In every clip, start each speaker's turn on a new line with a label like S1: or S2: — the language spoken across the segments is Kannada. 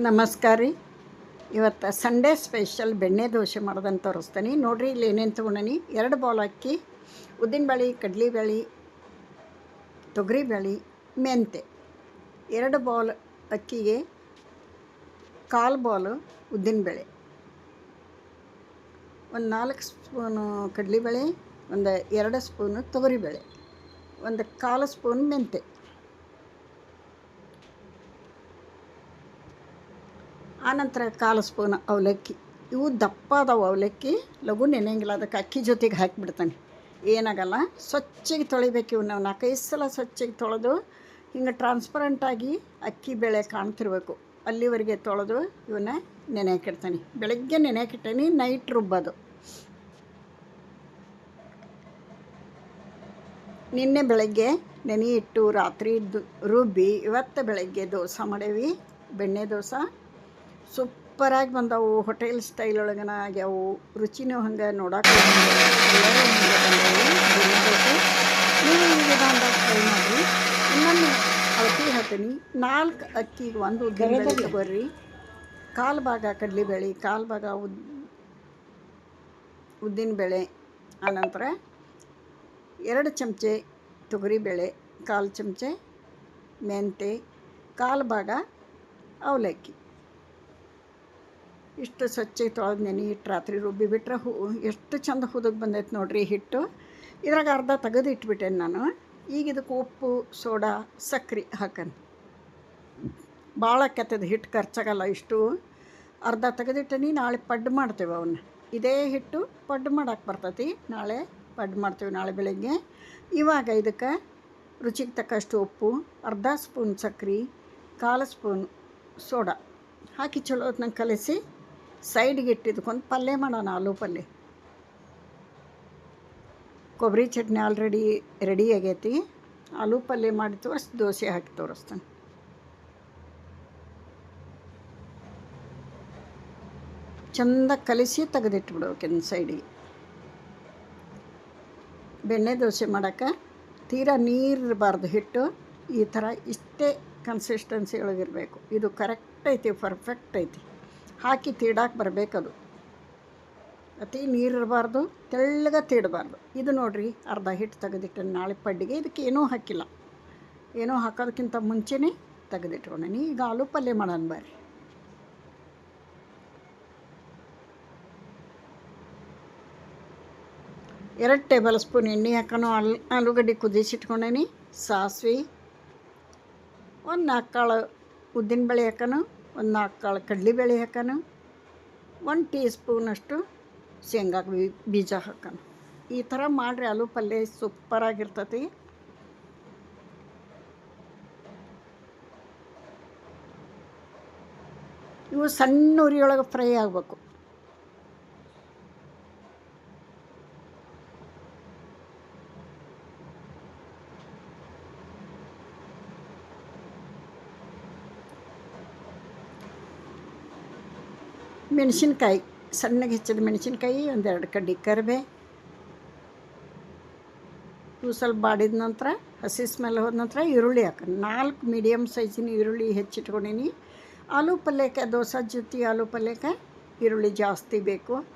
S1: ನಮಸ್ಕಾರ ರೀ. ಇವತ್ತು ಸಂಡೇ ಸ್ಪೆಷಲ್ ಬೆಣ್ಣೆ ದೋಸೆ ಮಾಡೋದಂತ ತೋರಿಸ್ತೀನಿ. ನೋಡಿರಿ ಇಲ್ಲಿ ಏನೇನು ತೊಗೊಂಡನಿ. ಎರಡು ಬೌಲ್ ಅಕ್ಕಿ ಉದ್ದಿನಬೇಳೆ ಕಡಲೆಬೇಳೆ ತೊಗರಿಬೇಳೆ ಮೆಂತೆ. ಎರಡು ಬೌಲ್ ಅಕ್ಕಿಗೆ ಕಾಲು ಬೌಲು ಉದ್ದಿನಬೇಳೆ ಒಂದು ನಾಲ್ಕು ಸ್ಪೂನು ಕಡಲೆಬೇಳೆ ಒಂದು ಎರಡು ಸ್ಪೂನು ತೊಗರಿಬೇಳೆ ಒಂದು ಕಾಲು ಸ್ಪೂನ್ ಮೆಂತೆ. ಆನಂತರ ಕಾಲು ಸ್ಪೂನ್ ಅವಲಕ್ಕಿ. ಇವು ದಪ್ಪ ಅದಾವೆ ಅವಲಕ್ಕಿ. ಲಘು ನೆನೆಯಂಗಿಲ್ಲ. ಅದಕ್ಕೆ ಅಕ್ಕಿ ಜೊತೆಗೆ ಹಾಕಿಬಿಡ್ತಾನೆ. ಏನಾಗಲ್ಲ. ಸ್ವಚ್ಛಗೆ ತೊಳಿಬೇಕು ಇವು. ನಾವು ನಾಲ್ಕೈದು ಸಲ ಸ್ವಚ್ಛಗೆ ತೊಳೆದು ಹಿಂಗೆ ಟ್ರಾನ್ಸ್ಪರೆಂಟಾಗಿ ಅಕ್ಕಿ ಬೇಳೆ ಕಾಣ್ತಿರ್ಬೇಕು. ಅಲ್ಲಿವರೆಗೆ ತೊಳೆದು ಇವನ್ನ ನೆನೆಯಾಕಿಡ್ತಾನೆ ಬೆಳಗ್ಗೆ ನೆನೆಯಾಕಿಟ್ಟೇನಿ ನೈಟ್ ರುಬ್ಬೋದು. ನಿನ್ನೆ ಬೆಳಗ್ಗೆ ನೆನೆ ಇಟ್ಟು ರಾತ್ರಿ ರುಬ್ಬಿ, ಇವತ್ತು ಬೆಳಗ್ಗೆ ದೋಸೆ ಮಾಡೇವಿ. ಬೆಣ್ಣೆ ದೋಸೆ ಸೂಪರಾಗಿ ಬಂದವು ಹೋಟೆಲ್ ಸ್ಟೈಲ್ ಒಳಗನ ಆಗ್ಯಾವು. ರುಚಿನೂ ಹಂಗೆ ನೋಡಕ್ಕೆ ನೀವು ವಿಧಾನದಾಗ ಟ್ರೈ ಮಾಡಿರಿ ಇನ್ನೊಂದು ಅಳತಿ ಹಾಕ್ತೀನಿ. ನಾಲ್ಕು ಅಕ್ಕಿಗೆ ಒಂದು ಉದ್ದಿನ ತಗೋರಿ. ಕಾಲು ಭಾಗ ಕಡಲೆಬೇಳೆ ಕಾಲು ಭಾಗ ಉದ್ ಉದ್ದಿನಬೇಳೆ ಆನಂತರ ಎರಡು ಚಮಚೆ ತೊಗರಿಬೇಳೆ ಕಾಲು ಚಮಚೆ ಮೆಂತೆ ಕಾಲು ಭಾಗ ಅವಲಕ್ಕಿ. ಇಷ್ಟು ಸ್ವಚ್ಛಗೆ ತೊಳೆದು ನೆನೆ ಇಟ್ಟು ರಾತ್ರಿ ರುಬ್ಬಿ ಬಿಟ್ಟರೆ ಹೂ, ಎಷ್ಟು ಚಂದ ಹುದಕ್ಕೆ ಬಂದೈತೆ ನೋಡ್ರಿ ಹಿಟ್ಟು. ಇದ್ರಾಗ ಅರ್ಧ ತೆಗೆದು ಇಟ್ಬಿಟ್ಟೇನೆ ನಾನು. ಈಗ ಇದಕ್ಕೆ ಉಪ್ಪು, ಸೋಡಾ, ಸಕ್ರೆ ಹಾಕನ್. ಭಾಳ ಕೆತ್ತದ ಹಿಟ್ಟು ಖರ್ಚಾಗಲ್ಲ ಇಷ್ಟು. ಅರ್ಧ ತೆಗೆದಿಟ್ಟನಿ, ನಾಳೆ ಪಡ್ಡು ಮಾಡ್ತೇವೆ ಅವನ್ನ ಇದೇ ಹಿಟ್ಟು ಪಡ್ಡು ಮಾಡಕ್ಕೆ ಬರ್ತೈತಿ. ನಾಳೆ ಪಡ್ಡು ಮಾಡ್ತೇವೆ ನಾಳೆ ಬೆಳಗ್ಗೆ. ಇವಾಗ ಇದಕ್ಕೆ ರುಚಿಗೆ ತಕ್ಕಷ್ಟು ಉಪ್ಪು, ಅರ್ಧ ಸ್ಪೂನ್ ಸಕ್ರೆ, ಕಾಲು ಸ್ಪೂನ್ ಸೋಡಾ ಹಾಕಿ ಚಲೋ ಹೊತ್ನಾಗ ಕಲಸಿ ಸೈಡ್ಗೆ ಇಟ್ಟಿದ್ಕೊಂಡು ಪಲ್ಯ ಮಾಡೋಣ ಆಲೂ ಪಲ್ಯ. ಕೊಬ್ಬರಿ ಚಟ್ನಿ ಆಲ್ರೆಡಿ ರೆಡಿ ಆಗೈತಿ. ಆಲೂ ಪಲ್ಯ ಮಾಡಿ ತೋರಿಸಿ, ದೋಸೆ ಹಾಕಿ ತೋರಿಸ್ತೇನೆ. ಚಂದ ಕಲಿಸಿ ಇನ್ನು ಸೈಡಿಗೆ ಬೆಣ್ಣೆ ದೋಸೆ ಮಾಡೋಕ್ಕೆ ತೀರಾ ನೀರು ಇರಬಾರ್ದು, ಹಿಟ್ಟು. ಈ ಥರ ಇಷ್ಟೇ ಕನ್ಸಿಸ್ಟೆನ್ಸಿ ಒಳಗಿರಬೇಕು. ಇದು ಕರೆಕ್ಟ್ ಐತಿ ಪರ್ಫೆಕ್ಟ್ ಐತಿ. ಹಾಕಿ ತೀಡಾಕೆ ಬರಬೇಕದು. ಅತಿ ನೀರು ಇರಬಾರ್ದು, ತೆಳ್ಳಗೆ ತೀಡಬಾರ್ದು. ಇದು ನೋಡಿರಿ, ಅರ್ಧ ಹಿಟ್ಟು ತೆಗೆದಿಟ್ಟು ನಾಳೆ ಪಡ್ಡಿಗೆ. ಇದಕ್ಕೆ ಏನೂ ಹಾಕಿಲ್ಲ. ಏನೋ ಹಾಕೋದಕ್ಕಿಂತ ಮುಂಚೆನೇ ತೆಗೆದಿಟ್ಕೊಂಡೀನಿ ಈಗ ಆಲೂ ಪಲ್ಯ ಮಾಡೋಣ ಬರ್ರಿ. ಎರಡು ಟೇಬಲ್ ಸ್ಪೂನ್ ಎಣ್ಣೆ ಹಾಕೋಣ. ಆಲ್, ಆಲೂಗಡ್ಡೆ ಕುದಿಸಿಟ್ಕೊಂಡೇನಿ, ಸಾಸಿವೆ, ಒಂದು ನಾಲ್ಕು ಕಾಳು ಉದ್ದಿನಬೇಳೆ ಹಾಕೋಣ. ಒಂದು ನಾಲ್ಕು ಕಾಳು ಕಡಲೆಬೇಳೆ ಹಾಕೋಣ ಒಂದು ಟೀ ಸ್ಪೂನಷ್ಟು ಶೇಂಗಾ ಬೀಜ ಹಾಕೋಣ ಈ ಥರ ಮಾಡಿರಿ, ಆಲೂ ಪಲ್ಯ ಸೂಪರಾಗಿರ್ತತಿ ಇವು ಸಣ್ಣ ಉರಿಯೊಳಗೆ ಫ್ರೈ ಆಗಬೇಕು. ಮೆಣಸಿನ್ಕಾಯಿ, ಸಣ್ಣಗೆ ಹೆಚ್ಚಿದ ಮೆಣಸಿನ್ಕಾಯಿ ಒಂದೆರಡು ಕಡ್ಡಿ ಕರಿಬೆ. ಇವು ಸ್ವಲ್ಪ ಬಾಡಿದ ನಂತರ, ಹಸಿ ಸ್ಮೆಲ್ ಹೋದ ನಂತರ ಈರುಳ್ಳಿ ಹಾಕ. ನಾಲ್ಕು ಮೀಡಿಯಮ್ ಸೈಜಿನ ಈರುಳ್ಳಿ ಹೆಚ್ಚಿಟ್ಕೊಂಡಿನಿ. ಆಲೂ ಪಲ್ಯಕ್ಕೆ ದೋಸೆ ಜೊತೆ ಆಲೂ ಪಲ್ಯಕ್ಕೆ ಈರುಳ್ಳಿ ಜಾಸ್ತಿ ಬೇಕು.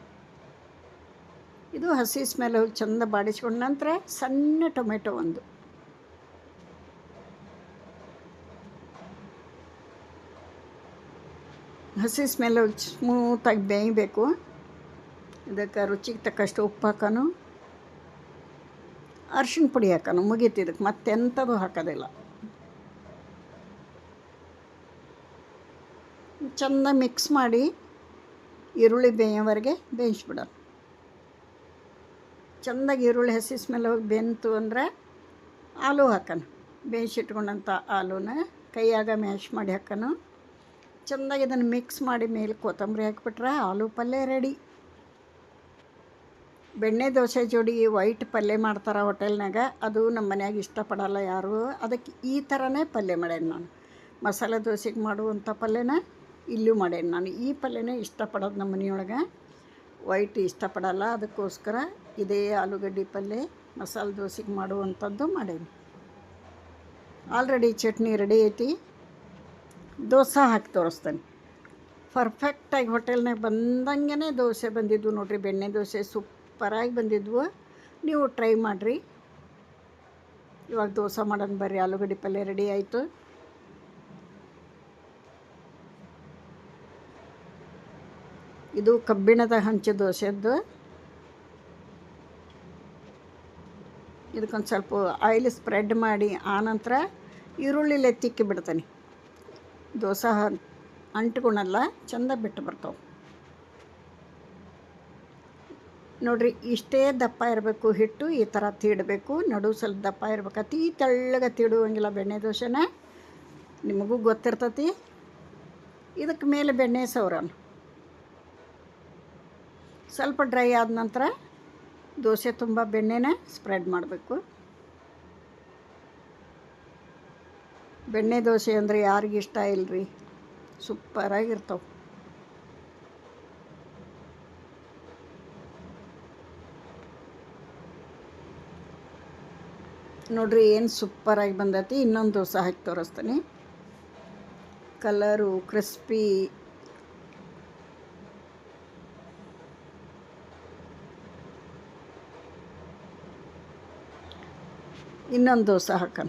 S1: ಇದು ಹಸಿ ಸ್ಮೆಲ್ ಹೋಗಿ ಚಂದ ಬಾಡಿಸ್ಕೊಂಡ ನಂತರ ಸಣ್ಣ ಟೊಮೆಟೊ ಒಂದು. ಹಸಿ ಸ್ಮೆಲ್ ಸ್ಮೂತಾಗಿ ಬೇಯಬೇಕು ಇದಕ್ಕೆ ರುಚಿಗೆ ತಕ್ಕಷ್ಟು ಉಪ್ಪು ಹಾಕೋನು. ಅರ್ಶಿಣ ಪುಡಿ ಹಾಕೋನು ಮುಗೀತು ಇದಕ್ಕೆ ಮತ್ತೆಂಥದ್ದು ಹಾಕೋದಿಲ್ಲ. ಚೆಂದ ಮಿಕ್ಸ್ ಮಾಡಿ ಈರುಳ್ಳಿ ಬೇಯೋವರೆಗೆ ಬೇಯಿಸ್ಬಿಡೋಣ. ಚೆಂದಾಗಿ ಈರುಳ್ಳಿ ಹಸಿ ಸ್ಮೆಲ್ ಹೋಗಿ ಬೆಂತು ಅಂದರೆ ಆಲೂ ಹಾಕೋಣ ಬೇಯಿಸಿಟ್ಕೊಂಡಂಥ ಆಲೂನ ಕೈಯಾಗ ಮ್ಯಾಶ್ ಮಾಡಿ ಹಾಕೋಣ ಚೆಂದಾಗಿ ಇದನ್ನು ಮಿಕ್ಸ್ ಮಾಡಿ ಮೇಲೆ ಕೊತ್ತಂಬರಿ ಹಾಕಿಬಿಟ್ರೆ ಆಲೂ ಪಲ್ಯ ರೆಡಿ ಬೆಣ್ಣೆ ದೋಸೆ ಜೋಡಿ ವೈಟ್ ಪಲ್ಯ ಮಾಡ್ತಾರೆ ಹೋಟೆಲ್ನಾಗ ಅದು ನಮ್ಮ ಮನ್ಯಾಗ ಇಷ್ಟಪಡಲ್ಲ ಯಾರು. ಅದಕ್ಕೆ ಈ ಥರನೇ ಪಲ್ಯ ಮಾಡೇನಿ ನಾನು. ಮಸಾಲೆ ದೋಸೆಗೆ ಮಾಡುವಂಥ ಪಲ್ಯನ ಇಲ್ಲೂ ಮಾಡೇನಿ ನಾನು. ಈ ಪಲ್ಯನೇ ಇಷ್ಟಪಡೋದು ನಮ್ಮ ಮನೆಯೊಳಗೆ. ವೈಟ್ ಇಷ್ಟಪಡಲ್ಲ. ಅದಕ್ಕೋಸ್ಕರ ಇದೇ ಆಲೂಗಡ್ಡೆ ಪಲ್ಯ, ಮಸಾಲೆ ದೋಸೆಗೆ ಮಾಡುವಂಥದ್ದು ಮಾಡೇನಿ ಆಲ್ರೆಡಿ ಚಟ್ನಿ ರೆಡಿ ಐತಿ. ದೋಸೆ ಹಾಕಿ ತೋರಿಸ್ತೇನೆ. ಪರ್ಫೆಕ್ಟಾಗಿ ಹೋಟೆಲ್ನಾಗ ಬಂದಂಗೆ ದೋಸೆ ಬಂದಿದ್ವು ನೋಡಿರಿ, ಬೆಣ್ಣೆ ದೋಸೆ ಸೂಪರಾಗಿ ಬಂದಿದ್ವು. ನೀವು ಟ್ರೈ ಮಾಡಿರಿ. ಇವಾಗ ದೋಸೆ ಮಾಡೋಣ ಬರ್ರಿ, ಆಲೂಗಡ್ಡೆ ಪಲ್ಯ ರೆಡಿ ಆಯಿತು. ಇದು ಕಬ್ಬಿಣದ ಹಂಚು ದೋಸೆದ್ದು. ಇದಕ್ಕೊಂದು ಸ್ವಲ್ಪ ಆಯಿಲ್ ಸ್ಪ್ರೆಡ್ ಮಾಡಿ ಆನಂತರ ಈರುಳ್ಳಿಲೆ ತಿಕ್ಕಿ ದೋಸೆ ಅಂಟ್ಕೊಳಲ್ಲ ಚಂದ ಬಿಟ್ಟು ಬರ್ತಾವೆ. ನೋಡ್ರಿ, ಇಷ್ಟೇ ದಪ್ಪ ಇರಬೇಕು ಹಿಟ್ಟು, ಈ ಥರ ತೀಡಬೇಕು. ನಡು ಸ್ವಲ್ಪ ದಪ್ಪ ಇರ್ಬೇಕು. ಅತಿ ತೆಳ್ಳಗೆ ತೀಡುವಂಗಿಲ್ಲ ಬೆಣ್ಣೆ ದೋಸೆನ. ನಿಮಗೂ ಗೊತ್ತಿರ್ತತಿ. ಇದಕ್ಕೆ ಮೇಲೆ ಬೆಣ್ಣೆ ಸೌರನ್ ಸ್ವಲ್ಪ ಡ್ರೈ ಆದ ನಂತರ ದೋಸೆ ತುಂಬ ಬೆಣ್ಣೆನ ಸ್ಪ್ರೆಡ್ ಮಾಡಬೇಕು. ಬೆಣ್ಣೆ ದೋಸೆ ಅಂದರೆ ಯಾರಿಗೆ ಇಷ್ಟ ಇಲ್ಲರಿ ಸೂಪರಾಗಿರ್ತಾವೆ ನೋಡ್ರಿ ಏನು ಸೂಪರಾಗಿ ಬಂದೈತಿ, ಇನ್ನೊಂದು ದೋಸೆ ಹಾಕಿ ತೋರಿಸ್ತೀನಿ. ಕಲರು ಕ್ರಿಸ್ಪಿ ಇನ್ನೊಂದು ದೋಸೆ ಹಾಕೋಣ.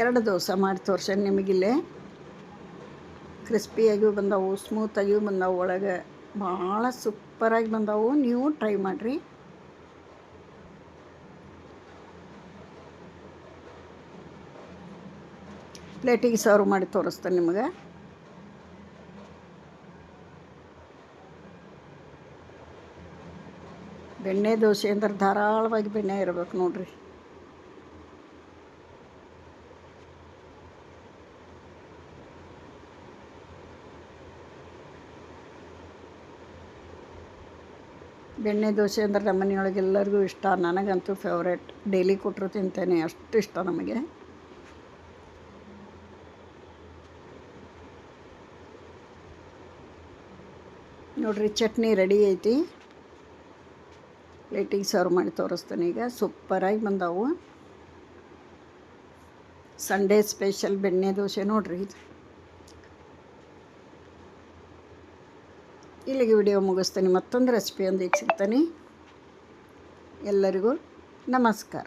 S1: ಎರಡು ದೋಸೆ ಮಾಡಿ ತೋರ್ಸೇನೆ ನಿಮಗಿಲ್ಲೇ. ಕ್ರಿಸ್ಪಿಯಾಗಿಯೂ ಬಂದವು ಸ್ಮೂತಾಗಿಯೂ ಬಂದವು, ಒಳಗೆ ಭಾಳ ಸೂಪರಾಗಿ ಬಂದವು. ನೀವು ಟ್ರೈ ಮಾಡಿರಿ. ಪ್ಲೇಟಿಗೆ ಸರ್ವ್ ಮಾಡಿ ತೋರಿಸ್ತೇನೆ ನಿಮಗೆ. ಬೆಣ್ಣೆ ದೋಸೆ ಅಂದ್ರೆ ಧಾರಾಳವಾಗಿ ಬೆಣ್ಣೆ ಇರಬೇಕು ನೋಡ್ರಿ. ಬೆಣ್ಣೆ ದೋಸೆ ಅಂದ್ರೆ ನಮ್ಮ ಮನೆಯೊಳಗೆ ಎಲ್ಲರಿಗೂ ಇಷ್ಟ. ನನಗಂತೂ ಫೇವ್ರೇಟ್ ಡೈಲಿ ಕೊಟ್ಟರು ತಿಂತೇನೆ. ಅಷ್ಟು ಇಷ್ಟ ನಮಗೆ. ನೋಡ್ರಿ, ಚಟ್ನಿ ರೆಡಿ ಐತಿ. ಪ್ಲೇಟಿಗೆ ಸರ್ವ್ ಮಾಡಿ ತೋರಿಸ್ತೇನೆ ಈಗ. ಸೂಪರಾಗಿ ಬಂದವು. ಸಂಡೇ ಸ್ಪೆಷಲ್ ಬೆಣ್ಣೆ ದೋಸೆ ನೋಡ್ರಿ. ಇಲ್ಲಿಗೆ ವಿಡಿಯೋ ಮುಗಿಸ್ತೀನಿ. ಮತ್ತೊಂದು ರೆಸಿಪಿಯೊಂದಿಗೆ ಸಿಗ್ತೇನೆ ಎಲ್ಲರಿಗೂ ನಮಸ್ಕಾರ.